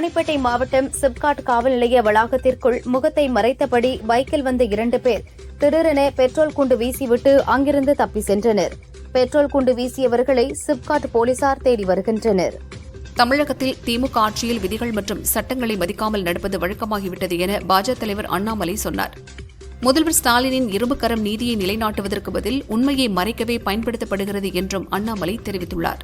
ராணிப்பேட்டை மாவட்டம் சிப்காட் காவல் நிலைய வளாகத்திற்குள் முகத்தை மறைத்தபடி பைக்கில் வந்த இரண்டு பேர் திடீரென பெட்ரோல் குண்டு வீசிவிட்டு அங்கிருந்து தப்பி சென்றனர். பெட்ரோல் குண்டு வீசியவர்களை சிப்காட் போலீசார் தேடி வருகின்றனர். தமிழகத்தில் திமுக ஆட்சியில் விதிகள் மற்றும் சட்டங்களை மதிக்காமல் நடப்பது வழக்கமாகிவிட்டது என பாஜக தலைவர் அண்ணாமலை சொன்னார். முதல்வர் ஸ்டாலினின் இரும்புக்கரம் நீதியை நிலைநாட்டுவதற்கு பதில் உண்மையை மறைக்கவே பயன்படுத்தப்படுகிறது என்றும் அண்ணாமலை தெரிவித்துள்ளார்.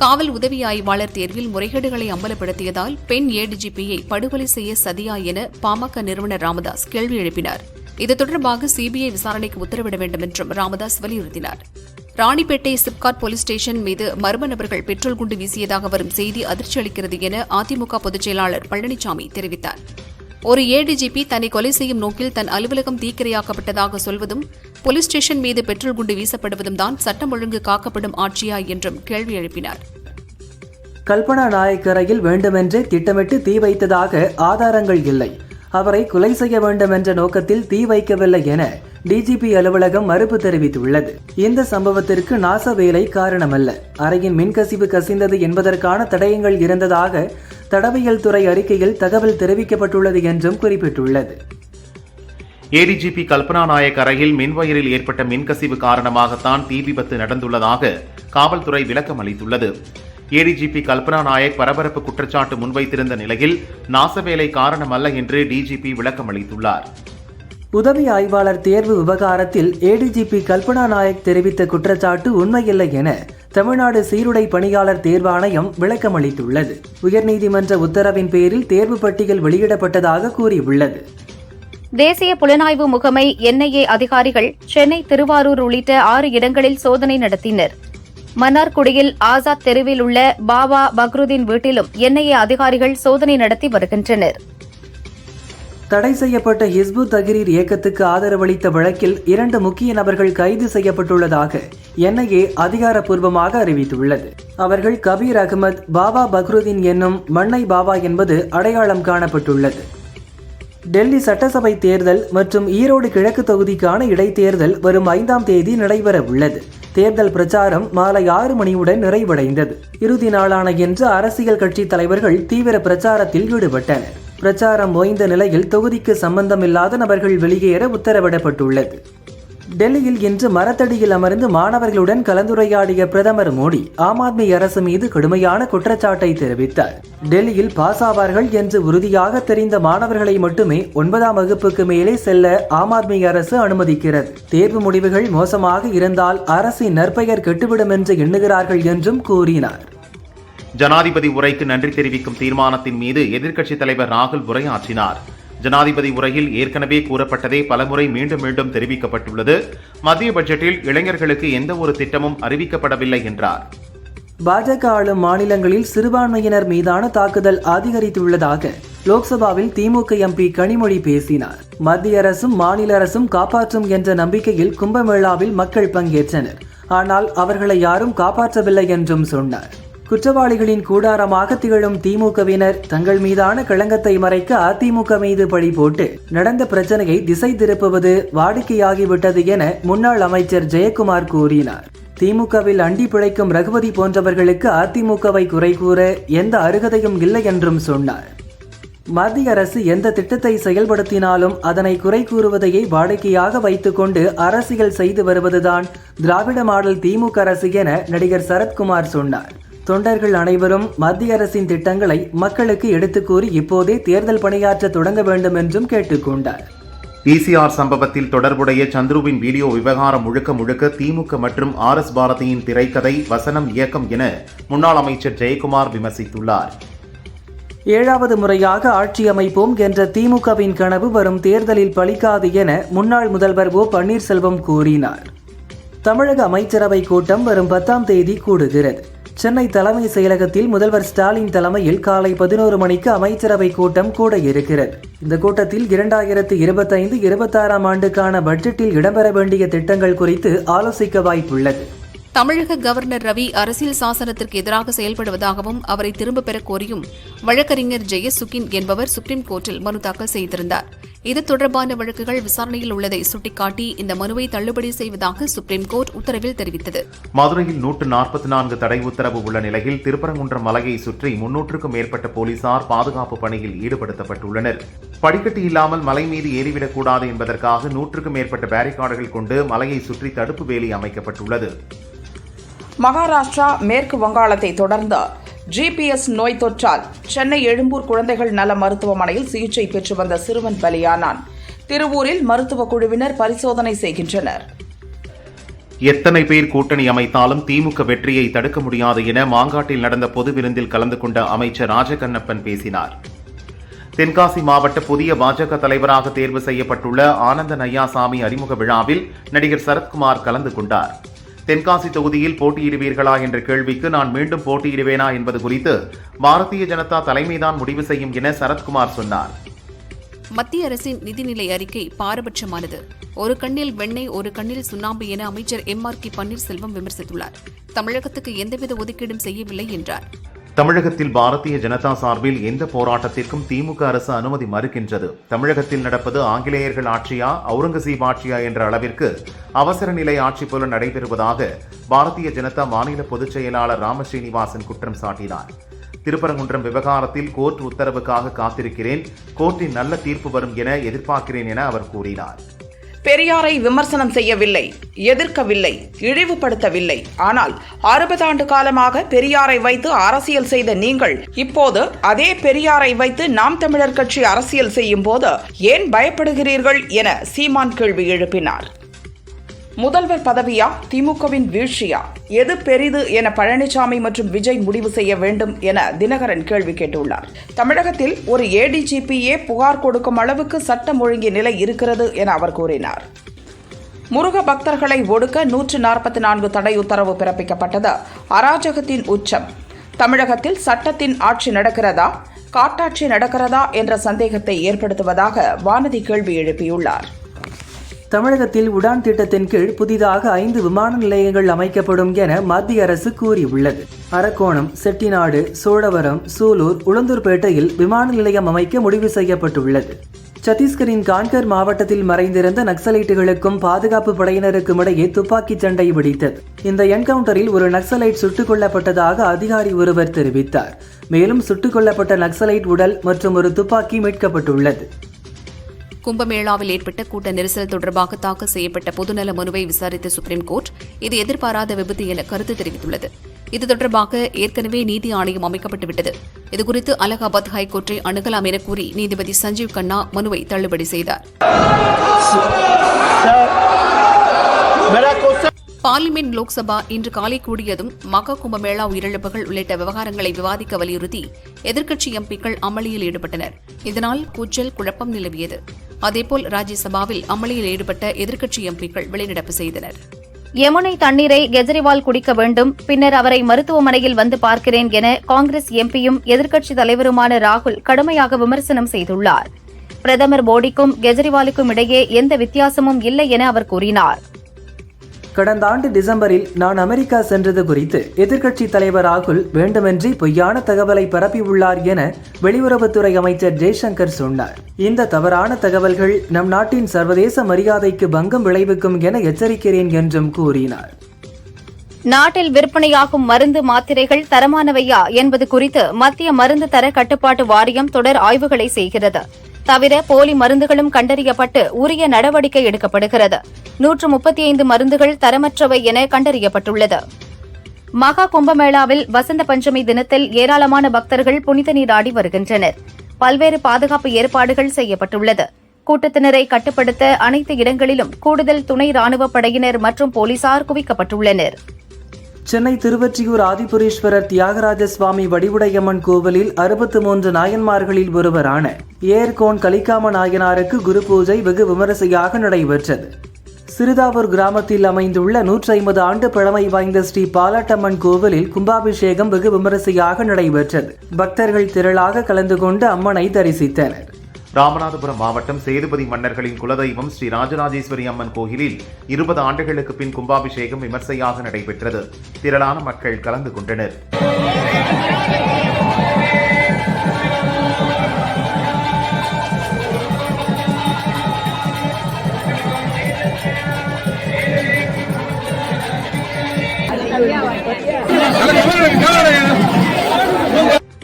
காவல் உதவி ஆய்வாளர் தேர்வில் முறைகேடுகளை அம்பலப்படுத்தியதால் பெண் ஏடிஜிபியை படுகொலை செய்ய சதியா என பாமக நிறுவனர் ராமதாஸ் கேள்வி எழுப்பினார். இது தொடர்பாக சிபிஐ விசாரணைக்கு உத்தரவிட வேண்டும் என்றும் ராமதாஸ் வலியுறுத்தினார். ராணிப்பேட்டை சிப்காட் போலீஸ் ஸ்டேஷன் மீது மர்ம நபர்கள் பெட்ரோல் குண்டு வீசியதாக வரும் செய்தி அதிர்ச்சி அளிக்கிறது என அதிமுக பொதுச் செயலாளர் பழனிசாமி தெரிவித்தார். ஒரு ஏடிஜிபி தன்னை கொலை செய்யும் நோக்கில் தன் அலுவலகம் தீக்கிரையாக்கப்பட்டதாக சொல்வதும் போலீஸ் ஸ்டேஷன் மீது பெட்ரோல் குண்டு வீசப்படுவதும் தான் சட்டம் ஒழுங்கு காக்கப்படும் ஆட்சியா என்றும் கேள்வி எழுப்பினார். கல்பனா நாயக்கரையில் வேண்டுமென்றே திட்டமிட்டு தீ வைத்ததாக ஆதாரங்கள் இல்லை. அவரை கொலை செய்ய வேண்டும் என்ற நோக்கத்தில் தீ வைக்கவில்லை என டிஜிபி அலுவலகம் மறுப்பு தெரிவித்துள்ளது. இந்த சம்பவத்திற்கு நாச வேலை காரணமல்ல. அறையின் மின்கசிவு கசிந்தது என்பதற்கான தடயங்கள் இருந்ததாக தடவியல் துறை அறிக்கையில் தகவல் தெரிவிக்கப்பட்டுள்ளது என்றும் குறிப்பிட்டுள்ளது. ஏடிஜிபி கல்பனா நாயக் அறையில் மின்வயரில் ஏற்பட்ட மின்கசிவு காரணமாகத்தான் தீ விபத்து நடந்துள்ளதாக காவல்துறை விளக்கம் அளித்துள்ளது. ஏடிஜிபி கல்பனா நாயக் பரபரப்பு குற்றச்சாட்டு முன்வைத்திருந்த நிலையில் நாசவேலை காரணமல்ல என்று டிஜிபி விளக்கம் அளித்துள்ளார். உதவி ஆய்வாளர் தேர்வு விவகாரத்தில் ஏடிஜிபி கல்பனா நாயக் தெரிவித்த குற்றச்சாட்டு உண்மையில்லை என தமிழ்நாடு சீருடை பணியாளர் தேர்வாணையம் விளக்கம் அளித்துள்ளது. உயர்நீதிமன்ற உத்தரவின் பேரில் தேர்வு பட்டியல் வெளியிடப்பட்டதாக கூறியுள்ளது. தேசிய புலனாய்வு முகமை என்ஐஏ அதிகாரிகள் சென்னை திருவாரூர் உள்ளிட்ட ஆறு இடங்களில் சோதனை நடத்தினர். மன்னார்குடியில் ஆசாத் தெருவில் உள்ள பாபா பக்ருதீன் வீட்டிலும் என்ஐஏ அதிகாரிகள் சோதனை நடத்தி வருகின்றனர். தடை செய்யப்பட்ட ஹிஸ்பு தகிரீர் இயக்கத்துக்கு ஆதரவளித்த வழக்கில் இரண்டு முக்கிய நபர்கள் கைது செய்யப்பட்டுள்ளதாக என்ஐஏ அதிகாரப்பூர்வமாக அறிவித்துள்ளது. அவர்கள் கபீர் அகமது பாபா பக்ருதீன் என்னும் மண்ணை பாபா என்பது அடையாளம் காணப்பட்டுள்ளது. டெல்லி சட்டசபை தேர்தல் மற்றும் ஈரோடு கிழக்கு தொகுதிக்கான இடைத்தேர்தல் வரும் ஐந்தாம் தேதி நடைபெற உள்ளது. தேர்தல் பிரச்சாரம் மாலை ஆறு மணியுடன் நிறைவடைந்தது. இறுதி நாளான இன்று அரசியல் கட்சி தலைவர்கள் தீவிர பிரச்சாரத்தில் ஈடுபட்டனர். பிரச்சாரம் ஓய்ந்த நிலையில் தொகுதிக்கு சம்பந்தமில்லாத நபர்கள் வெளியேற உத்தரவிடப்பட்டுள்ளது. டெல்லியில் இன்று மரத்தடியில் அமர்ந்து மாணவர்களுடன் கலந்துரையாடிய பிரதமர் மோடி ஆம் ஆத்மி அரசு மீது கடுமையான குற்றச்சாட்டை தெரிவித்தார். டெல்லியில் பாஸ் ஆவார்கள் என்று உறுதியாக தெரிந்த மாணவர்களை மட்டுமே ஒன்பதாம் வகுப்புக்கு மேலே செல்ல ஆம் ஆத்மி அரசு அனுமதிக்கிறது. தேர்வு முடிவுகள் மோசமாக இருந்தால் அரசின் நற்பெயர் கெட்டுவிடும் என்று எண்ணுகிறார்கள் என்றும் கூறினார். ஜனாதிபதி உரைக்கு நன்றி தெரிவிக்கும் தீர்மானத்தின் மீது எதிர்க்கட்சித் தலைவர் ராகுல் உரையாற்றினார். ஜனாதிபதி உரையில் ஏற்கனவே கூறப்பட்டதே பலமுறை மீண்டும் மீண்டும் தெரிவிக்கப்பட்டுள்ளது. மத்திய பட்ஜெட்டில் இளைஞர்களுக்கு எந்த ஒரு திட்டமும் அறிவிக்கப்படவில்லை என்றார். பாஜக ஆளும் மாநிலங்களில் சிறுபான்மையினர் மீதான தாக்குதல் அதிகரித்துள்ளதாக லோக்சபாவில் திமுக எம்பி கனிமொழி பேசினார். மத்திய அரசும் மாநில அரசும் காப்பாற்றும் என்ற நம்பிக்கையில் கும்பமேளாவில் மக்கள் பங்கேற்றனர். ஆனால் அவர்களை யாரும் காப்பாற்றவில்லை என்றும் சொன்னார். குற்றவாளிகளின் கூடாரமாக திகழும் திமுகவினர் தங்கள் மீதான களங்கத்தை மறைக்க அதிமுக மீது பழி போட்டு நடந்த பிரச்சனையை திசை திருப்புவது வாடிக்கையாகிவிட்டது என முன்னாள் அமைச்சர் ஜெயக்குமார் கூறினார். திமுகவில் அண்டி பிழைக்கும் ரகுபதி போன்றவர்களுக்கு அதிமுகவை குறை கூற எந்த அருகதையும் இல்லை என்றும் சொன்னார். மத்திய அரசு எந்த திட்டத்தை செயல்படுத்தினாலும் அதனை குறை கூறுவதையே வாடிக்கையாக வைத்துக்கொண்டு அரசியல் செய்து வருவதுதான் திராவிட மாடல் திமுக அரசு என நடிகர் சரத்குமார் சொன்னார். தொண்டர்கள் அனைவரும் மத்திய அரசின் திட்டங்களை மக்களுக்கு எடுத்துக் கூறி இப்போதே தேர்தல் பணியாற்ற தொடங்க வேண்டும் என்றும் கேட்டுக்கொண்டார் பிசிஆர் சம்பவத்தில் தொடர்புடைய சந்துருவின் வீடியோ விவகாரம் முழுக்க முழுக்க திமுக மற்றும் ஆர் எஸ் பாரதியின் திரைக்கதை வசனம் இயக்கம் என முன்னாள் அமைச்சர் ஜெயக்குமார் விமர்சித்துள்ளார். ஏழாவது முறையாக ஆட்சி அமைப்போம் என்ற திமுகவின் கனவு வரும் தேர்தலில் பலிக்காது என முன்னாள் முதல்வர் ஓ பன்னீர்செல்வம் கூறினார். தமிழக அமைச்சரவை கூட்டம் வரும் பத்தாம் தேதி கூடுகிறது. சென்னை தலைமை செயலகத்தில் முதல்வர் ஸ்டாலின் தலைமையில் காலை பதினோரு மணிக்கு அமைச்சரவை கூட்டம் கூட இருக்கிறது இந்த கூட்டத்தில் இரண்டாயிரத்து இருபத்தைந்து இருபத்தாறாம் ஆண்டுக்கான பட்ஜெட்டில் இடம்பெற வேண்டிய திட்டங்கள் குறித்து ஆலோசிக்க வாய்ப்புள்ளது. தமிழக கவர்னர் ரவி அரசியல் சாசனத்திற்கு எதிராக செயல்படுவதாகவும் அவரை திரும்பப் பெறக் கோரியும் வழக்கறிஞர் ஜெயசுகின் என்பவர் சுப்ரீம் கோர்ட்டில் மனு தாக்கல் செய்திருந்தார். இது தொடர்பான வழக்குகள் விசாரணையில் உள்ளதை சுட்டிக்காட்டி இந்த மனுவை தள்ளுபடி செய்வதாக சுப்ரீம் கோர்ட் உத்தரவில் தெரிவித்தது. மதுரையில் நூற்று நாற்பத்தி நான்கு தடை உத்தரவு உள்ள நிலையில் திருப்பரங்குன்றம் மலையை சுற்றி முன்னூற்றுக்கும் மேற்பட்ட போலீசார் பாதுகாப்பு பணியில் ஈடுபடுத்தப்பட்டுள்ளனர். படிக்கட்டு இல்லாமல் மலை மீது ஏறிவிடக்கூடாது என்பதற்காக நூற்றுக்கும் மேற்பட்ட பேரிகார்டுகள் கொண்டு மலையை சுற்றி தடுப்பு வேலி அமைக்கப்பட்டுள்ளது. மகாராஷ்டிரா மேற்கு வங்காளத்தை தொடர்ந்து ஜிபிஎஸ் நோய் தொற்றால் சென்னை எழும்பூர் குழந்தைகள் நல மருத்துவமனையில் சிகிச்சை பெற்று வந்த சிறுவன் பலியானான். திருவூரில் மருத்துவ குழுவினர் பரிசோதனை செய்கின்றனர். எத்தனை பேர் கூட்டணி அமைத்தாலும் திமுக வெற்றியை தடுக்க முடியாது என மாங்காட்டில் நடந்த பொது விருந்தில் கலந்து கொண்ட அமைச்சர் ராஜகண்ணப்பன் பேசினார். தென்காசி மாவட்ட புதிய பாஜக தலைவராக தேர்வு செய்யப்பட்டுள்ள ஆனந்த நையாசாமி அறிமுக விழாவில் நடிகர் சரத்குமார் கலந்து கொண்டார். தென்காசி தொகுதியில் போட்டியிடுவீர்களா என்ற கேள்விக்கு நான் மீண்டும் போட்டியிடுவேனா என்பது குறித்து பாரதிய ஜனதா தலைமைதான் முடிவு செய்யும் என சரத்குமார் சொன்னார். மத்திய அரசின் நிதிநிலை அறிக்கை பாரபட்சமானது. ஒரு கண்ணில் வெண்ணெய் ஒரு கண்ணில் சுண்ணாம்பு என அமைச்சர் எம் ஆர் கே பன்னீர்செல்வம் விமர்சித்துள்ளார். தமிழகத்துக்கு எந்தவித ஒதுக்கீடும் செய்யவில்லை என்றார். தமிழகத்தில் பாரதிய ஜனதா சார்பில் எந்த போராட்டத்திற்கும் திமுக அரசு அனுமதி மறுக்கின்றது. தமிழகத்தில் நடப்பது ஆங்கிலேயர்கள் ஆட்சியா அவுரங்கசீப் ஆட்சியா என்ற அளவிற்கு அவசர நிலை ஆட்சி போல நடைபெறுவதாக பாரதிய ஜனதா மாநில பொதுச் செயலாளர் ராமஸ்ரீனிவாசன் குற்றம் சாட்டினார். திருப்பரங்குன்றம் விவகாரத்தில் கோர்ட் உத்தரவுக்காக காத்திருக்கிறேன் கோர்ட்டின் நல்ல தீர்ப்பு வரும் என எதிர்பார்க்கிறேன் என அவர் கூறினார். பெரியாரை விமர்சனம் செய்யவில்லை எதிர்க்கவில்லை இழிவுபடுத்தவில்லை. ஆனால் அறுபது ஆண்டு காலமாக பெரியாரை வைத்து அரசியல் செய்த நீங்கள் இப்போது அதே பெரியாரை வைத்து நாம் தமிழர் கட்சி அரசியல் செய்யும் போது ஏன் பயப்படுகிறீர்கள் என சீமான் கேள்வி எழுப்பினார். முதல்வர் பதவியா? திமுகவின் வீழ்ச்சியா? எது பெரிது என பழனிசாமி மற்றும் விஜய் முடிவு செய்ய வேண்டும் என தினகரன் கேள்வி கேட்டுள்ளார். தமிழகத்தில் ஒரு ஏடிஜிபியே புகார் கொடுக்கும் அளவுக்கு சட்டம் ஒழுங்கிய நிலை இருக்கிறது என அவர் கூறினார். முருக பக்தர்களை ஒடுக்க நூற்று நாற்பத்தி நான்கு தடை உத்தரவு பிறப்பிக்கப்பட்டது. அராஜகத்தின் உச்சம். தமிழகத்தில் சட்டத்தின் ஆட்சி நடக்கிறதா? காட்டாட்சி நடக்கிறதா? என்ற சந்தேகத்தை ஏற்படுத்துவதாக வானதி கேள்வி எழுப்பியுள்ளார். தமிழகத்தில் உடான் திட்டத்தின் கீழ் புதிதாக ஐந்து விமான நிலையங்கள் அமைக்கப்படும் என மத்திய அரசு கூறியுள்ளது. அரக்கோணம் செட்டிநாடு சோழவரம் சூலூர் உளுந்தூர்பேட்டையில் விமான நிலையம் அமைக்க முடிவு செய்யப்பட்டுள்ளது. சத்தீஸ்கரின் கான்கர் மாவட்டத்தில் மறைந்திருந்த நக்சலைட்டுகளுக்கும் பாதுகாப்பு படையினருக்கும் இடையே துப்பாக்கிச் சண்டை வெடித்தது. இந்த என்கவுண்டரில் ஒரு நக்சலைட் சுட்டுக் கொல்லப்பட்டதாக அதிகாரி ஒருவர் தெரிவித்தார். மேலும் சுட்டுக் கொல்லப்பட்ட நக்சலைட் உடல் மற்றும் ஒரு துப்பாக்கி மீட்கப்பட்டுள்ளது. கும்பமேளாவில் ஏற்பட்ட கூட்ட நெரிசல் தொடர்பாக தாக்கல் செய்யப்பட்ட பொதுநல மனுவை விசாரித்த சுப்ரீம் கோர்ட் இது எதிர்பாராத விபத்து என கருத்து தெரிவித்துள்ளது. இது தொடர்பாக ஏற்கனவே நீதி ஆணையம் அமைக்கப்பட்டுவிட்டது. இதுகுறித்து அலகாபாத் ஹைகோர்ட்டை அணுகலாம் என கூறி நீதிபதி சஞ்சீவ் கண்ணா மனுவை தள்ளுபடி செய்தார். பார்லிமெண்ட் லோக்சபா இன்று காலை கூடியதும் மகா கும்பமேளா உயிரிழப்புகள் உள்ளிட்ட விவகாரங்களை விவாதிக்க வலியுறுத்தி எதிர்க்கட்சி எம்பிக்கள் அமளியில் ஈடுபட்டனர். இதனால் கூச்சல் குழப்பம் நிலவியது. அதேபோல் ராஜ்யசபாவில் அமளியில் ஈடுபட்ட எதிர்க்கட்சி எம்பிக்கள் வெளிநடப்பு செய்தனர். யமுனை தண்ணீரை கெஜ்ரிவால் குடிக்க வேண்டும் பின்னர் அவரை மருத்துவமனையில் வந்து பார்க்கிறேன் என காங்கிரஸ் எம்பியும் எதிர்க்கட்சித் தலைவருமான ராகுல் கடுமையாக விமர்சனம் செய்துள்ளார். பிரதமர் மோடிக்கும் கெஜ்ரிவாலுக்கும் இடையே எந்த வித்தியாசமும் இல்லை என அவர் கூறினார். கடந்த ஆண்டு டிசம்பரில் நான் அமெரிக்கா சென்றது குறித்து எதிர்க்கட்சி தலைவர் ராகுல் வேண்டுமென்றே பொய்யான தகவலை பரப்பியுள்ளார் என வெளியுறவுத்துறை அமைச்சர் ஜெய்சங்கர் சொன்னார். இந்த தவறான தகவல்கள் நம் நாட்டின் சர்வதேச மரியாதைக்கு பங்கம் விளைவிக்கும் என எச்சரிக்கிறேன் என்றும் கூறினார். நாட்டில் விற்பனையாகும் மருந்து மாத்திரைகள் தரமானவையா என்பது குறித்து மத்திய மருந்து தர கட்டுப்பாட்டு வாரியம் தொடர் ஆய்வுகளை செய்கிறது. தவிர போலி மருந்துகளும் கண்டறியப்பட்டு உரிய நடவடிக்கை எடுக்கப்படுகிறது. நூற்று முப்பத்தி ஐந்து மருந்துகள் தரமற்றவை என கண்டறியப்பட்டுள்ளது. மகா கும்பமேளாவில் வசந்த பஞ்சமி தினத்தில் ஏராளமான பக்தர்கள் புனித நீராடி வருகின்றனர். பல்வேறு பாதுகாப்பு ஏற்பாடுகள் செய்யப்பட்டுள்ளது. கூட்டத்தினரை கட்டுப்படுத்த அனைத்து இடங்களிலும் கூடுதல் துணை ராணுவப் படையினர் மற்றும் போலீசார் குவிக்கப்பட்டுள்ளனர். சென்னை திருவற்றியூர் ஆதிபுரீஸ்வரர் தியாகராஜ சுவாமி வடிவுடையம்மன் கோவிலில் அறுபத்து மூன்று நாயன்மார்களில் ஒருவரான ஏர்கோன் கலிக்காம நாயனாருக்கு குரு பூஜை வெகு விமரிசையாக நடைபெற்றது. சிறுதாவூர் கிராமத்தில் அமைந்துள்ள நூற்றி ஐம்பது ஆண்டு பழமை வாய்ந்த ஸ்ரீ பாலாட்டம்மன் கோவிலில் கும்பாபிஷேகம் வெகு விமரிசையாக நடைபெற்றது. பக்தர்கள் திரளாக கலந்து கொண்டு அம்மனை தரிசித்தனர். ராமநாதபுரம் மாவட்டம் சேதுபதி மன்னர்களின் குலதெய்வம் ஸ்ரீ ராஜராஜேஸ்வரி அம்மன் கோயிலில் இருபது ஆண்டுகளுக்கு பின் கும்பாபிஷேகம் விமர்சையாக நடைபெற்றது. திரளான மக்கள் கலந்து கொண்டனர்.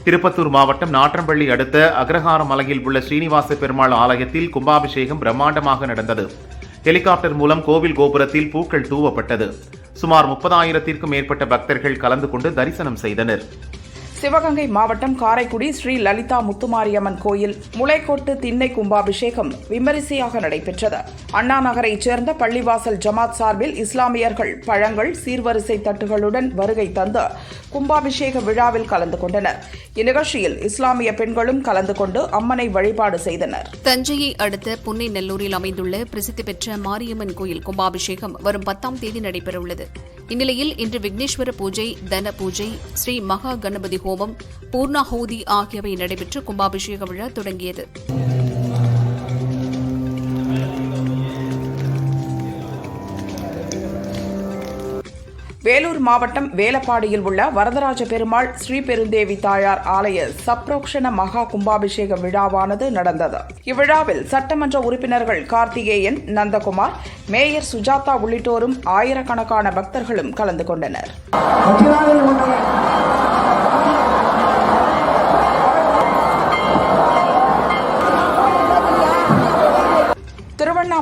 திருப்பத்தூர் மாவட்டம் நாற்றம்பள்ளி அடுத்த அக்ரஹாரம் மலையில் உள்ள ஸ்ரீனிவாச பெருமாள் ஆலயத்தில் கும்பாபிஷேகம் பிரம்மாண்டமாக நடந்தது. ஹெலிகாப்டர் மூலம் கோவில் கோபுரத்தில் பூக்கள் தூவப்பட்டது. சுமார் முப்பதாயிரத்திற்கும் மேற்பட்ட பக்தர்கள் கலந்து கொண்டு தரிசனம் செய்தனர். சிவகங்கை மாவட்டம் காரைக்குடி ஸ்ரீ லலிதா முத்துமாரியம்மன் கோயில் முளைக்கோட்டு திண்ணை கும்பாபிஷேகம் விமரிசையாக நடைபெற்றது. அண்ணா நகரைச் சேர்ந்த பள்ளிவாசல் ஜமாத் சார்பில் இஸ்லாமியர்கள் பழங்கள் சீர்வரிசை தட்டுகளுடன் வருகை தந்து கும்பாபிஷேக விழாவில் கலந்து கொண்டனர். இந்நிகழ்ச்சியில் இஸ்லாமிய பெண்களும் கலந்து கொண்டு அம்மனை வழிபாடு செய்தனர். தஞ்சையை அடுத்த புன்னை நெல்லூரில் அமைந்துள்ள பிரசித்தி பெற்ற மாரியம்மன் கோயில் கும்பாபிஷேகம் வரும் பத்தாம் தேதி நடைபெறவுள்ளது. இந்நிலையில் இன்று விக்னேஸ்வர பூஜை தன பூஜை ஸ்ரீ மகா கணபதி ஹோமம் பூர்ணாஹூதி ஆகியவை நடைபெற்று கும்பாபிஷேக விழா தொடங்கியது. வேலூர் மாவட்டம் வேலப்பாடியில் உள்ள வரதராஜ பெருமாள் ஸ்ரீபெருந்தேவி தாயார் ஆலய சப்ரோக்ஷண மகா கும்பாபிஷேக விழாவானது நடந்தது. இவ்விழாவில் சட்டமன்ற உறுப்பினர்கள் கார்த்திகேயன் நந்தகுமார் மேயர் சுஜாதா உள்ளிட்டோரும் ஆயிரக்கணக்கான பக்தர்களும் கலந்து கொண்டனர்.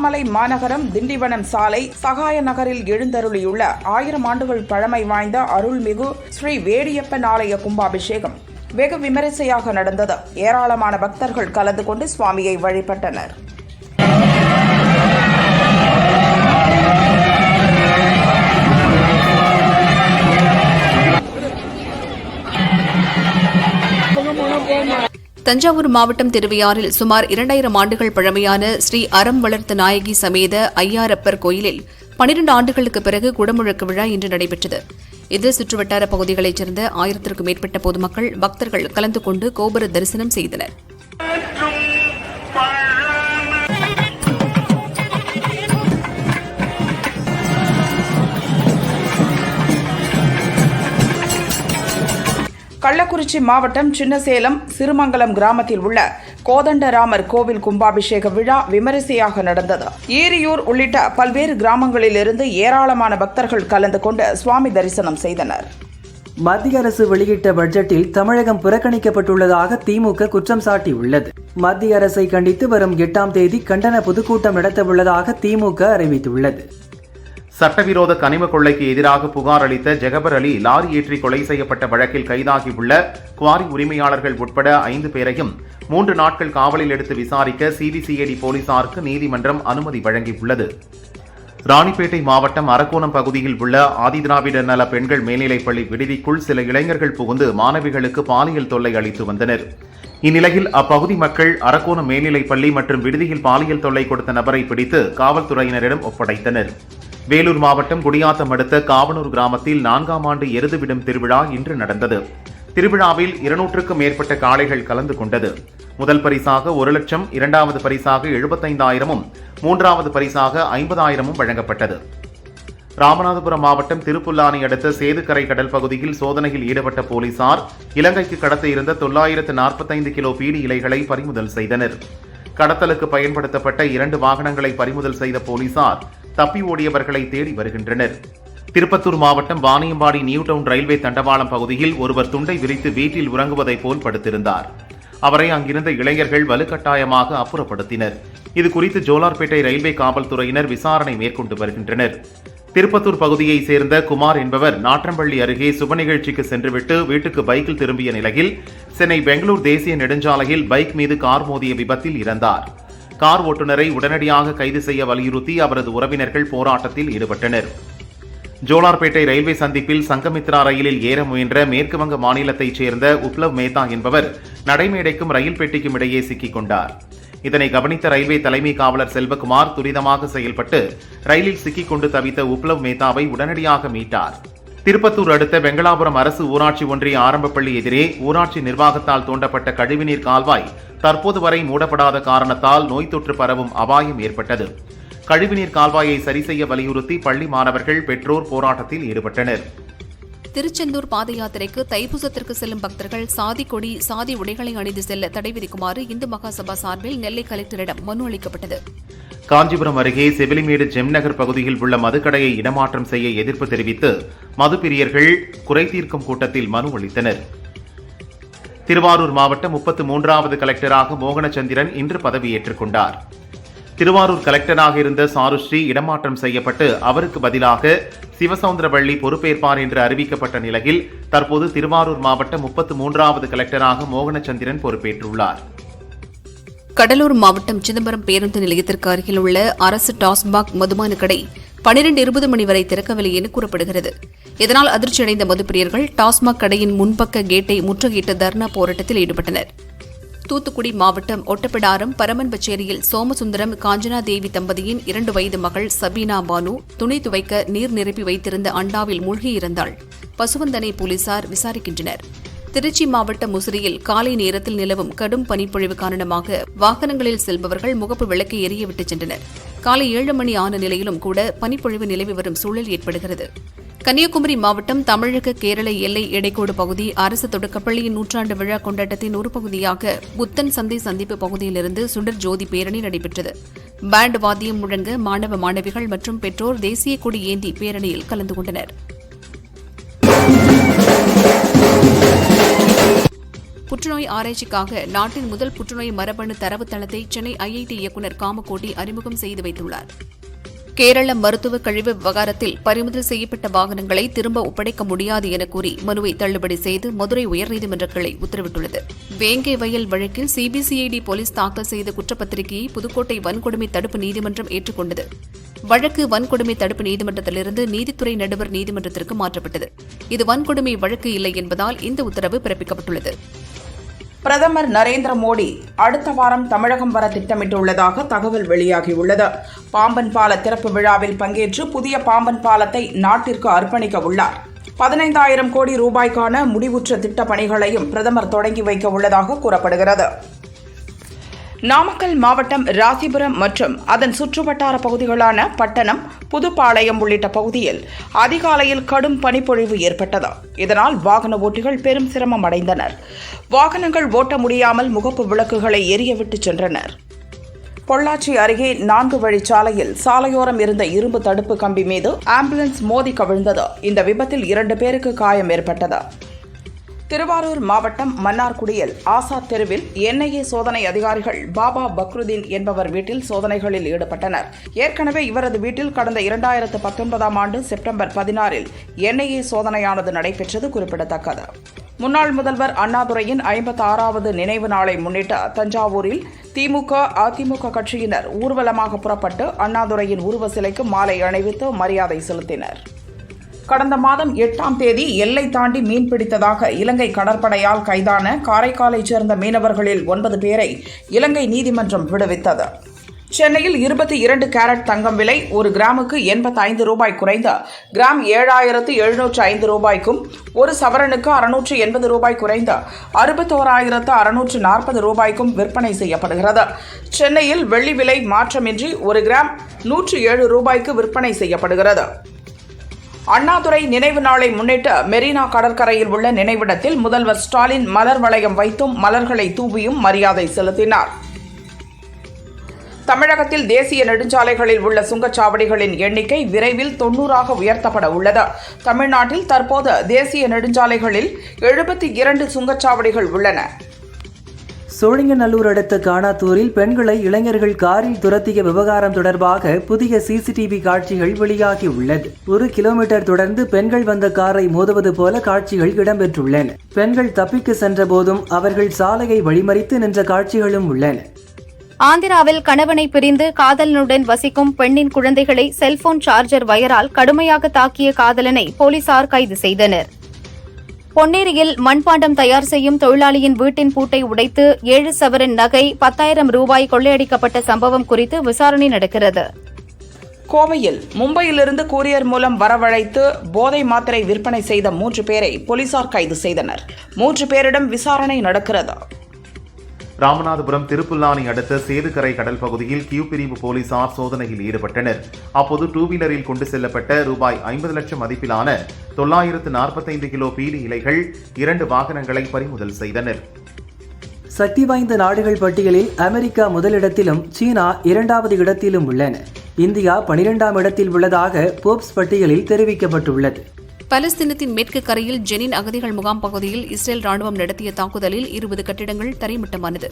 திருவண்ணாமலை மாநகரம் திண்டிவனம் சாலை சகாய நகரில் எழுந்தருளியுள்ள ஆயிரம் ஆண்டுகள் பழமை வாய்ந்த அருள்மிகு ஸ்ரீ வேடியப்பன் ஆலய கும்பாபிஷேகம் வெகு விமரிசையாக நடந்தது. ஏராளமான பக்தர்கள் கலந்து கொண்டு சுவாமியை வழிபட்டனர். தஞ்சாவூர் மாவட்டம் திருவையாறில் சுமார் இரண்டாயிரம் ஆண்டுகள் பழமையான ஸ்ரீ அறம் வளர்த்த நாயகி சமேத ஐயாரப்பர் கோயிலில் பனிரெண்டு ஆண்டுகளுக்கு பிறகு குடமுழக்கு விழா இன்று நடைபெற்றது. இதில் சுற்றுவட்டார பகுதிகளைச் சேர்ந்த ஆயிரத்திற்கும் மேற்பட்ட பொதுமக்கள் பக்தர்கள் கலந்து கொண்டு கோபுர தரிசனம் செய்தனர். கள்ளக்குறிச்சி மாவட்டம் சின்னசேலம் சிறுமங்கலம் கிராமத்தில் உள்ள கோதண்டராமர் கோவில் கும்பாபிஷேக விழா விமரிசையாக நடந்தது. ஈரியூர் உள்ளிட்ட பல்வேறு கிராமங்களிலிருந்து ஏராளமான பக்தர்கள் கலந்து கொண்டு சுவாமி தரிசனம் செய்தனர். மத்திய அரசு வெளியிட்ட பட்ஜெட்டில் தமிழகம் புறக்கணிக்கப்பட்டுள்ளதாக திமுக குற்றம் சாட்டியுள்ளது. மத்திய அரசை கண்டித்து வரும் எட்டாம் தேதி கண்டன பொதுக்கூட்டம் நடத்தவுள்ளதாக திமுக அறிவித்துள்ளது. சட்டவிரோத கனிம கொள்ளைக்கு எதிராக புகார் அளித்த ஜெகபர் அலி லாரி ஏற்றி கொலை செய்யப்பட்ட வழக்கில் கைதாகியுள்ள குவாரி உரிமையாளர்கள் உட்பட ஐந்து பேரையும் மூன்று நாட்கள் காவலில் எடுத்து விசாரிக்க சிபிசிஐடி போலீசாருக்கு நீதிமன்றம் அனுமதி வழங்கியுள்ளது. ராணிப்பேட்டை மாவட்டம் அரக்கோணம் பகுதியில் உள்ள ஆதிதிராவிடர் நல பெண்கள் மேல்நிலைப்பள்ளி விடுதிக்குள் சில இளைஞர்கள் புகுந்து மாணவிகளுக்கு பாலியல் தொல்லை அளித்து வந்தனர். இந்நிலையில் அப்பகுதி மக்கள் அரக்கோணம் மேல்நிலைப்பள்ளி மற்றும் விடுதியில் பாலியல் தொல்லை கொடுத்த நபரை பிடித்து காவல்துறையினரிடம் ஒப்படைத்தனர். வேலூர் மாவட்டம் குடியாத்தம் அடுத்த காவனூர் கிராமத்தில் நான்காம் ஆண்டு எருதுவிடும் திருவிழா இன்று நடந்தது. திருவிழாவில் இருநூற்றுக்கும் மேற்பட்ட காளைகள் கலந்து கொண்டது. முதல் பரிசாக ஒரு லட்சம் இரண்டாவது பரிசாக எழுபத்தைந்தாயிரமும் மூன்றாவது பரிசாக ஐம்பதாயிரமும் வழங்கப்பட்டது. ராமநாதபுரம் மாவட்டம் திருப்புல்லானை அடுத்த சேதுக்கரை கடல் பகுதியில் சோதனையில் ஈடுபட்ட போலீசார் இலங்கைக்கு கடத்த இருந்த தொள்ளாயிரத்து நாற்பத்தைந்து கிலோ பீடி இலைகளை பறிமுதல் செய்தனர். கடத்தலுக்கு பயன்படுத்தப்பட்ட இரண்டு வாகனங்களை பறிமுதல் செய்த போலீசார் தப்பி ஓடியவர்களை தேடி வருகின்றனர். திருப்பத்தூர் மாவட்டம் வாணியம்பாடி நியூ டவுன் ரயில்வே தண்டவாளம் பகுதியில் ஒருவர் துண்டை விரித்து வீட்டில் உறங்குவதைப் போல் படுத்திருந்தார் அவரை அங்கிருந்த இளைஞர்கள் வலுக்கட்டாயமாக அப்புறப்படுத்தினர். இது குறித்து ஜோலார்பேட்டை ரயில்வே காவல்துறையினர் விசாரணை மேற்கொண்டு வருகின்றனர். திருப்பத்தூர் பகுதியைச் சேர்ந்த குமார் என்பவர் நாற்றம்பள்ளி அருகே சுப நிகழ்ச்சிக்கு சென்றுவிட்டு வீட்டுக்கு பைக்கில் திரும்பிய நிலையில் சென்னை பெங்களூர் தேசிய நெடுஞ்சாலையில் பைக் மீது கார் மோதிய விபத்தில் இறந்தார். கார் ஓட்டுநரை உடனடியாக கைது செய்ய வலியுறுத்தி அவரது உறவினர்கள் போராட்டத்தில் ஈடுபட்டனர். ஜோலார்பேட்டை ரயில்வே சந்திப்பில் சங்கமித்ரா ரயிலில் ஏற முயன்ற மேற்குவங்க மாநிலத்தைச் சேர்ந்த உப்ளவ் மேத்தா என்பவர் நடைமேடைக்கும் ரயில் பெட்டிக்கும் இடையே சிக்கிக் கொண்டார். இதனை கவனித்த ரயில்வே தலைமை காவலர் செல்வகுமார் துரிதமாக செயல்பட்டு ரயிலில் சிக்கிக் கொண்டு தவித்த உப்ளவ் மேத்தாவை உடனடியாக மீட்டார். திருப்பத்தூர் அடுத்த வெங்களாபுரம் அரசு ஊராட்சி ஒன்றிய ஆரம்பப் பள்ளி எதிரே ஊராட்சி நிர்வாகத்தால் தோண்டப்பட்ட கழிவுநீர் கால்வாய் தற்போது வரை மூடப்படாத காரணத்தால் நோய் தொற்று பரவும் அபாயம் ஏற்பட்டது. கழிவுநீர் கால்வாயை சரி செய்ய வலியுறுத்தி பள்ளி மாணவர்கள் பெற்றோர் போராட்டத்தில் ஈடுபட்டனர். திருச்செந்தூர் பாத யாத்திரைக்கு தைப்பூசத்திற்கு செல்லும் பக்தர்கள் சாதி கொடி சாதி உடைகளை அணிந்து செல்ல தடை விதிக்குமாறு இந்து மகாசபா சார்பில் நெல்லை கலெக்டரிடம் மனு அளிக்கப்பட்டது. காஞ்சிபுரம் அருகே செவிலிமேடு ஜெம்நகர் பகுதியில் உள்ள மதுக்கடையை இடமாற்றம் செய்ய எதிர்ப்பு தெரிவித்து மதுப்பிரியர்கள் குறை தீர்க்கும் கூட்டத்தில் மனு அளித்தனர். திருவாரூர் மாவட்டம் முப்பத்து மூன்றாவது கலெக்டராக மோகனச்சந்திரன் இன்று பதவியேற்றுக் கொண்டார். திருவாரூர் கலெக்டராக இருந்த சாருஸ்ரீ இடமாற்றம் செய்யப்பட்டு அவருக்கு பதிலாக சிவசவுந்தரவள்ளி பொறுப்பேற்பார் என்று அறிவிக்கப்பட்ட நிலையில் தற்போது திருவாரூர் மாவட்டம் முப்பத்து மூன்றாவது கலெக்டராக மோகனச்சந்திரன் பொறுப்பேற்றுள்ளார். கடலூர் மாவட்டம் சிதம்பரம் பேருந்து நிலையத்திற்கு அருகில் உள்ள அரசு டாஸ்மாக் மதுபான கடை பனிரெண்டு இருபது மணி வரை திறக்கவில்லை என கூறப்படுகிறது. இதனால் அதிர்ச்சியடைந்த மதுப்பிரியர்கள் டாஸ்மாக் கடையின் முன்பக்க கேட்டை முற்றுகையிட்டு தர்ணா போராட்டத்தில் ஈடுபட்டனர். தூத்துக்குடி மாவட்டம் ஒட்டப்பிடாரம் பரமன்பச்சேரியில் சோமசுந்தரம் காஞ்சனா தேவி தம்பதியின் இரண்டு வயது மகள் சபீனா பானு துணி துவைக்க நீர் நிரப்பி வைத்திருந்த அண்டாவில் மூழ்கியிருந்தாள். பசுவந்தனை போலீசார் விசாரிக்கின்றனர். திருச்சி மாவட்டம் முசிறியில் காலை நேரத்தில் நிலவும் கடும் பனிப்பொழிவு காரணமாக வாகனங்களில் செல்பவர்கள் முகப்பு விளக்கை எரியவிட்டு சென்றனர். காலை ஏழு மணி ஆன நிலையிலும் கூட பனிப்பொழிவு நிலவி வரும் சூழல் ஏற்படுகிறது. கன்னியாகுமரி மாவட்டம் தமிழக கேரள எல்லை எடைக்கோடு பகுதி அரசு தொடக்கப்பள்ளியின் நூற்றாண்டு விழா கொண்டாட்டத்தின் ஒரு பகுதியாக புத்தன் சந்தை சந்திப்பு பகுதியிலிருந்து சுடர் ஜோதி பேரணி நடைபெற்றது. பேண்ட் வாத்தியம் முழங்க மாணவ மாணவிகள் மற்றும் பெற்றோர் தேசிய கொடி ஏந்தி பேரணியில் கலந்து கொண்டனர். புற்றுநோய் ஆராய்ச்சிக்காக நாட்டின் முதல் புற்றுநோய் மரபணு தரவுத்தளத்தை சென்னை ஐஐடி இயக்குநர் காமகோட்டி அறிமுகம் செய்து வைத்துள்ளார். கேரள மருத்துவ கழிவு விவகாரத்தில் பறிமுதல் செய்யப்பட்ட வாகனங்களை திரும்ப ஒப்படைக்க முடியாது என கூறி மனுவை தள்ளுபடி செய்து மதுரை உயர்நீதிமன்ற கிளை உத்தரவிட்டுள்ளது. வேங்கை வயல் வழக்கில் சிபிசிஐடி போலீஸ் தாக்கல் செய்த குற்றப்பத்திரிகையை புதுக்கோட்டை வன்கொடுமை தடுப்பு நீதிமன்றம் ஏற்றுக்கொண்டது. வழக்கு வன்கொடுமை தடுப்பு நீதிமன்றத்திலிருந்து நீதித்துறை நடுவர் நீதிமன்றத்திற்கு மாற்றப்பட்டது. இது வன்கொடுமை வழக்கு இல்லை என்பதால் இந்த உத்தரவு பிறப்பிக்கப்பட்டுள்ளது. பிரதமர் நரேந்திர மோடி அடுத்த வாரம் தமிழகம் வர திட்டமிட்டுள்ளதாக தகவல் வெளியாகியுள்ளது. பாம்பன் பால திறப்பு விழாவில் பங்கேற்று புதிய பாம்பன் பாலத்தை நாட்டிற்கு அர்ப்பணிக்க உள்ளார். பதினைந்தாயிரம் கோடி ரூபாய்க்கான முடிவுற்ற திட்ட பணிகளையும் பிரதமர் தொடங்கி வைக்க உள்ளதாக கூறப்படுகிறது. நாமக்கல் மாவட்டம் ராசிபுரம் மற்றும் அதன் சுற்றுவட்டார பகுதிகளான பட்டணம் புதுப்பாளையம் உள்ளிட்ட பகுதியில் அதிகாலையில் கடும் பனிப்பொழிவு ஏற்பட்டது. இதனால் வாகன ஓட்டிகள் பெரும் சிரமம் அடைந்தனர். வாகனங்கள் ஓட்ட முடியாமல் முகப்பு விளக்குகளை எரியவிட்டு சென்றனர். பொள்ளாச்சி அருகே நான்கு வழிச்சாலையில் சாலையோரம் இருந்த இரும்பு தடுப்பு கம்பி மீது ஆம்புலன்ஸ் மோதி கவிழ்ந்தது. இந்த விபத்தில் இரண்டு பேருக்கு காயம் ஏற்பட்டது. திருவாரூர் மாவட்டம் மன்னார்குடியில் ஆசாத் தெருவில் என்ஐஏ சோதனை அதிகாரிகள் பாபா பக்ருதீன் என்பவர் வீட்டில் சோதனைகளில் ஈடுபட்டனர். ஏற்கனவே இவரது வீட்டில் கடந்த இரண்டாயிரத்து பத்தொன்பதாம் ஆண்டு செப்டம்பர் பதினாறில் என்ஐஏ சோதனையானது நடைபெற்றது குறிப்பிடத்தக்கது. முன்னாள் முதல்வர் அண்ணாதுரையின் ஐம்பத்தி ஆறாவது நினைவு நாளை முன்னிட்டு தஞ்சாவூரில் திமுக அதிமுக கட்சியினர் ஊர்வலமாக புறப்பட்டு அண்ணாதுரையின் உருவ சிலைக்கு மாலை அணிவித்து மரியாதை செலுத்தினர். கடந்த மாதம் எட்டாம் தேதி எல்லை தாண்டி மீன் பிடித்ததாக இலங்கை கடற்படையால் கைதான காரைக்காலைச் சேர்ந்த மீனவர்களில் ஒன்பது பேரை இலங்கை நீதிமன்றம் விடுவித்தது. சென்னையில் இருபத்தி இரண்டு கேரட் தங்கம் விலை ஒரு கிராமுக்கு எண்பத்தைந்து ரூபாய் குறைந்த கிராம் ஏழாயிரத்து எழுநூற்று ஐந்து ரூபாய்க்கும் ஒரு சவரனுக்கு அறுநூற்று எண்பது ரூபாய் குறைந்த அறுபத்தோராயிரத்து அறுநூற்று நாற்பது ரூபாய்க்கும் விற்பனை செய்யப்படுகிறது. சென்னையில் வெள்ளி விலை மாற்றமின்றி ஒரு கிராம் நூற்று ஏழு ரூபாய்க்கு விற்பனை செய்யப்படுகிறது. அண்ணாதுரை நினைவு நாளை முன்னிட்டு மெரினா கடற்கரையில் உள்ள நினைவிடத்தில் முதல்வர் ஸ்டாலின் மலர் வளையம் வைத்தும் மலர்களை தூவியும் மரியாதை செலுத்தினார். தமிழகத்தில் தேசிய நெடுஞ்சாலைகளில் உள்ள சுங்கச்சாவடிகளின் எண்ணிக்கை விரைவில் தொன்னூறாக உயர்த்தப்பட உள்ளது. தமிழ்நாட்டில் தற்போது தேசிய நெடுஞ்சாலைகளில் எழுபத்தி இரண்டு சுங்கச்சாவடிகள் உள்ளன. சோழிங்கநல்லூர் அடுத்த காணாத்தூரில் பெண்களை இளைஞர்கள் காரில் துரத்திய விவகாரம் தொடர்பாக புதிய சிசிடிவி காட்சிகள் வெளியாகியுள்ளது. ஒரு கிலோமீட்டர் தொடர்ந்து பெண்கள் வந்த காரை மோதுவது போல காட்சிகள் இடம்பெற்றுள்ளன. பெண்கள் தப்பிக்க சென்ற போதும் அவர்கள் சாலையை வழிமறித்து நின்ற காட்சிகளும் உள்ளன. ஆந்திராவில் கணவனை பிரிந்து காதலனுடன் வசிக்கும் பெண்ணின் குழந்தைகளை செல்போன் சார்ஜர் வயரால் கடுமையாக தாக்கிய காதலனை போலீசார் கைது செய்தனர். பொன்னேரியில் மண்பாண்டம் தயார் செய்யும் தொழிலாளியின் வீட்டின் பூட்டை உடைத்து ஏழு சவரன் நகை பத்தாயிரம் ரூபாய் கொள்ளையடிக்கப்பட்ட சம்பவம் குறித்து விசாரணை நடக்கிறது. கோவையில் மும்பையிலிருந்து கூரியர் மூலம் வரவழைத்து போதை மாத்திரை விற்பனை செய்த மூன்று பேரை போலீசார் கைது செய்தனர். மூன்று பேரிடம் விசாரணை நடக்கிறது. ராமநாதபுரம் திருப்புல்லானை அடுத்த சேதுக்கரை கடல் பகுதியில் கியூ பிரிவு போலீசார் சோதனையில் ஈடுபட்டனர். அப்போது டூ வீலரில் கொண்டு செல்லப்பட்ட ரூபாய் ஐம்பது லட்சம் மதிப்பிலான தொள்ளாயிரத்து நாற்பத்தைந்து கிலோ பீடி இலைகள் இரண்டு வாகனங்களை பறிமுதல் செய்தனர். சக்தி வாய்ந்த நாடுகள் பட்டியலில் அமெரிக்கா முதலிடத்திலும் சீனா இரண்டாவது இடத்திலும் உள்ளன. இந்தியா பனிரெண்டாம் இடத்தில் உள்ளதாக போப்ஸ் பட்டியலில் தெரிவிக்கப்பட்டுள்ளது. பலஸ்தீனத்தின் மேற்கு கரையில் ஜெனின் அகதிகள் முகாம் பகுதியில் இஸ்ரேல் ராணுவம் நடத்திய தாக்குதலில் இருபது கட்டிடங்கள் தரைமட்டமானது.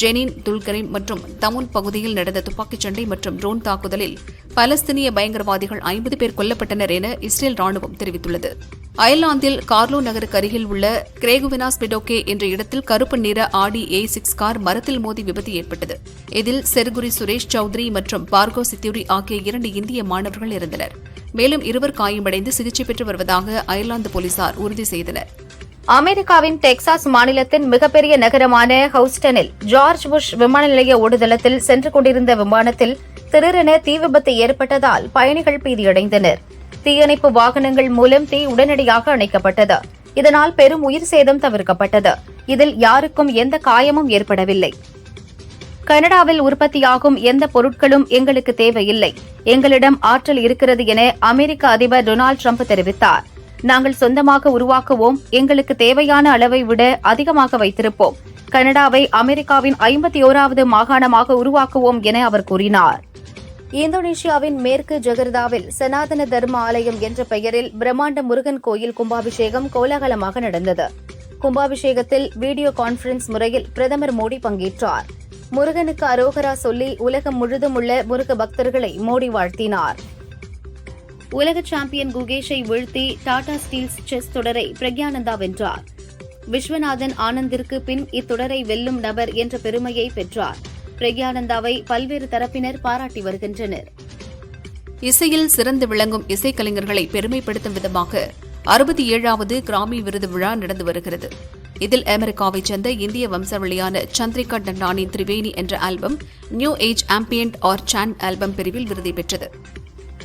ஜெனின் துல்கரிம் மற்றும் தமுன் பகுதியில் நடந்த துப்பாக்கிச் சண்டை மற்றும் ட்ரோன் தாக்குதலில் பலஸ்தீனிய பயங்கரவாதிகள் ஐம்பது பேர் கொல்லப்பட்டனர் என இஸ்ரேல் ராணுவம் தெரிவித்துள்ளது. அயர்லாந்தில் கார்லோ நகருக்கு அருகில் உள்ள கிரேகுவினாஸ் பிடோகே என்ற இடத்தில் கருப்பு நிற ஆடி ஏ சிக்ஸ் கார் மரத்தில் மோதி விபத்து ஏற்பட்டது. இதில் செருகுரி சுரேஷ் சௌத்ரி மற்றும் பார்கோ சித்தியூரி ஆகிய இரண்டு இந்திய மாணவர்கள் இருந்தனா் மேலும் இருவர் காயமடைந்து சிகிச்சை பெற்று வருவதாக அயர்லாந்து போலீசார் உறுதி செய்தனர். அமெரிக்காவின் டெக்சாஸ் மாநிலத்தின் மிகப்பெரிய நகரமான ஹவுஸ்டனில் ஜார்ஜ் புஷ் விமான நிலைய ஓடுதளத்தில் சென்று கொண்டிருந்த விமானத்தில் திடீரென தீ விபத்து ஏற்பட்டதால் பயணிகள் பீதியடைந்தனர். தீயணைப்பு வாகனங்கள் மூலம் தீ உடனடியாக அணைக்கப்பட்டது. இதனால் பெரும் உயிர் சேதம் தவிர்க்கப்பட்டது. இதில் யாருக்கும் எந்த காயமும் ஏற்படவில்லை. கனடாவில் உற்பத்தியாகும் எந்த பொருட்களும் எங்களுக்கு தேவையில்லை. எங்களிடம் ஆற்றல் இருக்கிறது என அமெரிக்க அதிபர் டொனால்டு ட்ரம்ப் தெரிவித்தார். நாங்கள் சொந்தமாக உருவாக்குவோம். எங்களுக்கு தேவையான அளவை விட அதிகமாக வைத்திருப்போம். கனடாவை அமெரிக்காவின் ஐம்பத்தி ஓராவது மாகாணமாக உருவாக்குவோம் என அவர் கூறினார். இந்தோனேஷியாவின் மேற்கு ஜகர்தாவில் சனாதன தர்ம ஆலயம் என்ற பெயரில் பிரம்மாண்ட முருகன் கோயில் கும்பாபிஷேகம் கோலாகலமாக நடந்தது. கும்பாபிஷேகத்தில் வீடியோ கான்பரன்ஸ் முறையில் பிரதமர் மோடி பங்கேற்றார். முருகனுக்கு அரோகரா சொல்லி உலகம் முழுதும் உள்ள முருக பக்தர்களை மோடி வாழ்த்தினார். உலக சாம்பியன் குகேஷை வீழ்த்தி டாடா ஸ்டீல்ஸ் செஸ் தொடரை பிரக்யானந்தா வென்றார். விஸ்வநாதன் ஆனந்திற்கு பின் இத்தொடரை வெல்லும் நபர் என்ற பெருமையை பெற்றார். பிரக்யானந்தாவை பல்வேறு தரப்பினர் பாராட்டி வருகின்றனர். இசையில் சிறந்து விளங்கும் இசைக்கலைஞர்களை பெருமைப்படுத்தும் விதமாக அறுபத்தி ஏழாவது கிராமி விருது விழா நடந்து வருகிறது. இதில் அமெரிக்காவைச் சேர்ந்த இந்திய வம்சாவளியான சந்திரிகா டண்டானி திரிவேணி என்ற album new age ambient or chant album பிரிவில் விருதை பெற்றது.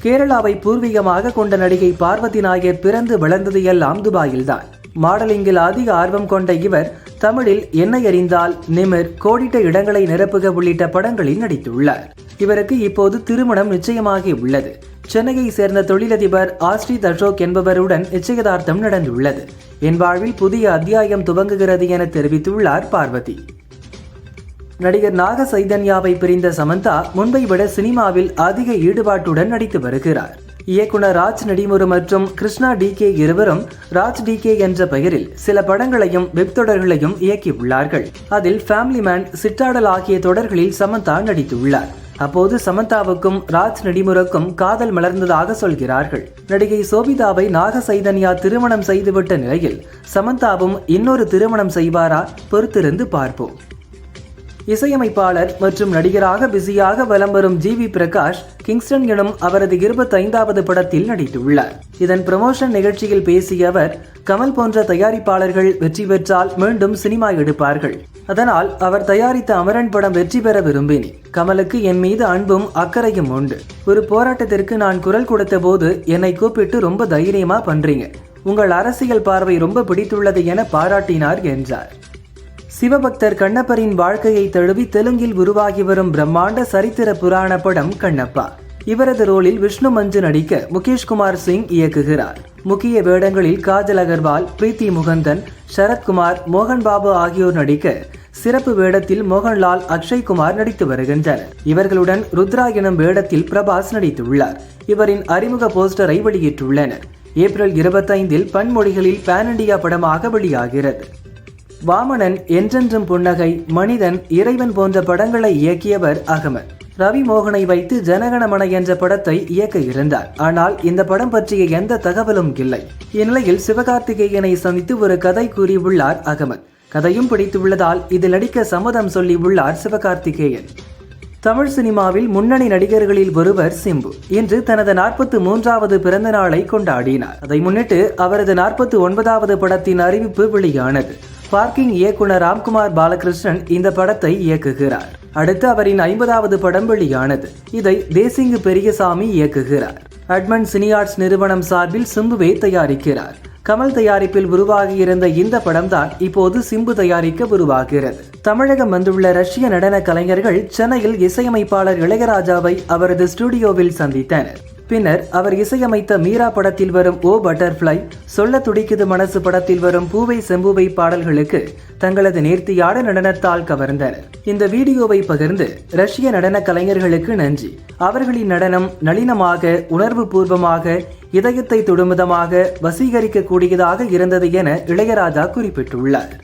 கேரளாவை பூர்வீகமாக கொண்ட நடிகை பார்வதி நாயர் பிறந்து வளர்ந்தது எல்லாம் துபாயில்தான். மாடலிங்கில் அதிக ஆர்வம் கொண்ட இவர் தமிழில் என்னை அறிந்தால் நிமிர் கோடிட்ட இடங்களை நிரப்புக உள்ளிட்ட படங்களில் நடித்துள்ளார். இவருக்கு இப்போது திருமணம் நிச்சயமாகி உள்ளது. சென்னையை சேர்ந்த தொழிலதிபர் ஆஸ்ரித் அசோக் என்பவருடன் நிச்சயதார்த்தம் நடந்துள்ளது. என் வாழ்வில் புதிய அத்தியாயம் துவங்குகிறது என தெரிவித்துள்ளார் பார்வதி. நடிகர் நாக சைதன்யாவை பிரிந்த சமந்தா முன்பை விட சினிமாவில் அதிக ஈடுபாட்டுடன் நடித்து வருகிறார். இயக்குனர் ராஜ் நடிமுரு மற்றும் கிருஷ்ணா டி கே இருவரும் ராஜ் டி கே என்ற பெயரில் சில படங்களையும் வெப் தொடர்களையும் இயக்கியுள்ளார்கள். அதில் ஃபேமிலி மேன் சிற்றாடல் ஆகிய தொடர்களில் சமந்தா நடித்துள்ளார். அப்போது சமந்தாவுக்கும் ராஜ் நடிமுருக்கும் காதல் மலர்ந்ததாக சொல்கிறார்கள். நடிகை சோபிதாவை நாக சைதன்யா திருமணம் செய்துவிட்ட நிலையில் சமந்தாவும் இன்னொரு திருமணம் செய்வாரா? பொறுத்திருந்து பார்ப்போம். இசையமைப்பாளர் மற்றும் நடிகராக பிஸியாக வலம் வரும் ஜி வி பிரகாஷ் கிங்ஸ்டன் எனும் அவரது இருபத்தைந்தாவது படத்தில் நடித்துள்ளார். இதன் ப்ரமோஷன் நிகழ்ச்சியில் பேசிய அவர் கமல் போன்ற தயாரிப்பாளர்கள் வெற்றி பெற்றால் மீண்டும் சினிமா எடுப்பார்கள். அதனால் அவர் தயாரித்த அமரன் படம் வெற்றி பெற விரும்பினேன். கமலுக்கு என் மீது அன்பும் அக்கறையும் உண்டு. ஒரு போராட்டத்திற்கு நான் குரல் கொடுத்த போது என்னை கூப்பிட்டு ரொம்ப தைரியமா பண்றீங்க. உங்கள் அரசியல் பார்வை ரொம்ப பிடித்துள்ளது என பாராட்டினார் என்றார். சிவபக்தர் கண்ணப்பரின் வாழ்க்கையை தழுவி தெலுங்கில் உருவாகி வரும் பிரம்மாண்ட சரித்திர புராண படம் கண்ணப்பா. இவரது ரோலில் விஷ்ணு மஞ்சு நடிக்க முகேஷ்குமார் சிங் இயக்குகிறார். முக்கிய வேடங்களில் காஜல் அகர்வால் பிரீத்தி முகந்தன் சரத்குமார் மோகன் பாபு ஆகியோர் நடிக்க சிறப்பு வேடத்தில் மோகன்லால் அக்ஷய்குமார் நடித்து வருகின்றனர். இவர்களுடன் ருத்ரா எனும் வேடத்தில் பிரபாஸ் நடித்துள்ளார். இவரின் அறிமுக போஸ்டரை வெளியிட்டுள்ளனர். ஏப்ரல் இருபத்தைந்தில் பன்மொழிகளில் பேன் இண்டியா படமாக வெளியாகிறது. வாமனன் என்றென்றும் புன்னகை மனிதன் இறைவன் போன்ற படங்களை இயக்கியவர் அகமத் ரவி மோகனை வைத்து ஜனகணமன என்ற படத்தை இயக்க இருந்தார். ஆனால் இந்த படம் பற்றிய எந்த தகவலும் இல்லை. இந்நிலையில் சிவகார்த்திகேயனை சந்தித்து ஒரு கதை கூறியுள்ளார் அகமத் கதையும் பிடித்துள்ளதால் இதில் நடிக்க சம்மதம் சொல்லி உள்ளார் சிவகார்த்திகேயன். தமிழ் சினிமாவில் முன்னணி நடிகர்களில் ஒருவர் சிம்பு. இன்று தனது நாற்பத்தி மூன்றாவது பிறந்த நாளை கொண்டாடினார். அதை முன்னிட்டு அவரது நாற்பத்தி ஒன்பதாவது படத்தின் அறிவிப்பு வெளியானது. பார்க்கிங் இயக்குனர் ராம்குமார் பாலகிருஷ்ணன் இந்த படத்தை இயக்குகிறார். அடுத்து அவரின் ஐம்பதாவது படம் வெளியானது. இதை தேசிங்கு பெரியசாமி இயக்குகிறார். அட்மன் சினியார்ட்ஸ் நிறுவனம் சார்பில் சிம்புவே தயாரிக்கிறார். கமல் தயாரிப்பில் உருவாகியிருந்த இந்த படம்தான் இப்போது சிம்பு தயாரிக்க உருவாகிறது. தமிழகம் வந்துள்ள ரஷ்ய நடன கலைஞர்கள் சென்னையில் இசையமைப்பாளர் இளையராஜாவை அவரது ஸ்டுடியோவில் சந்தித்தனர். பின்னர் அவர் இசையமைத்த மீரா படத்தில் வரும் ஓ பட்டர்ஃப்ளை சொல்ல துடிக்குது மனசு படத்தில் வரும் பூவை செம்பூவை பாடல்களுக்கு தங்களது நேர்த்தியான நடனத்தால் கவர்ந்தனர். இந்த வீடியோவை பகிர்ந்து ரஷ்ய நடன கலைஞர்களுக்கு நன்றி. அவர்களின் நடனம் நளினமாக உணர்வு பூர்வமாக இதயத்தை துடுமிதமாக வசீகரிக்கக்கூடியதாக இருந்தது என இளையராஜா குறிப்பிட்டுள்ளார்.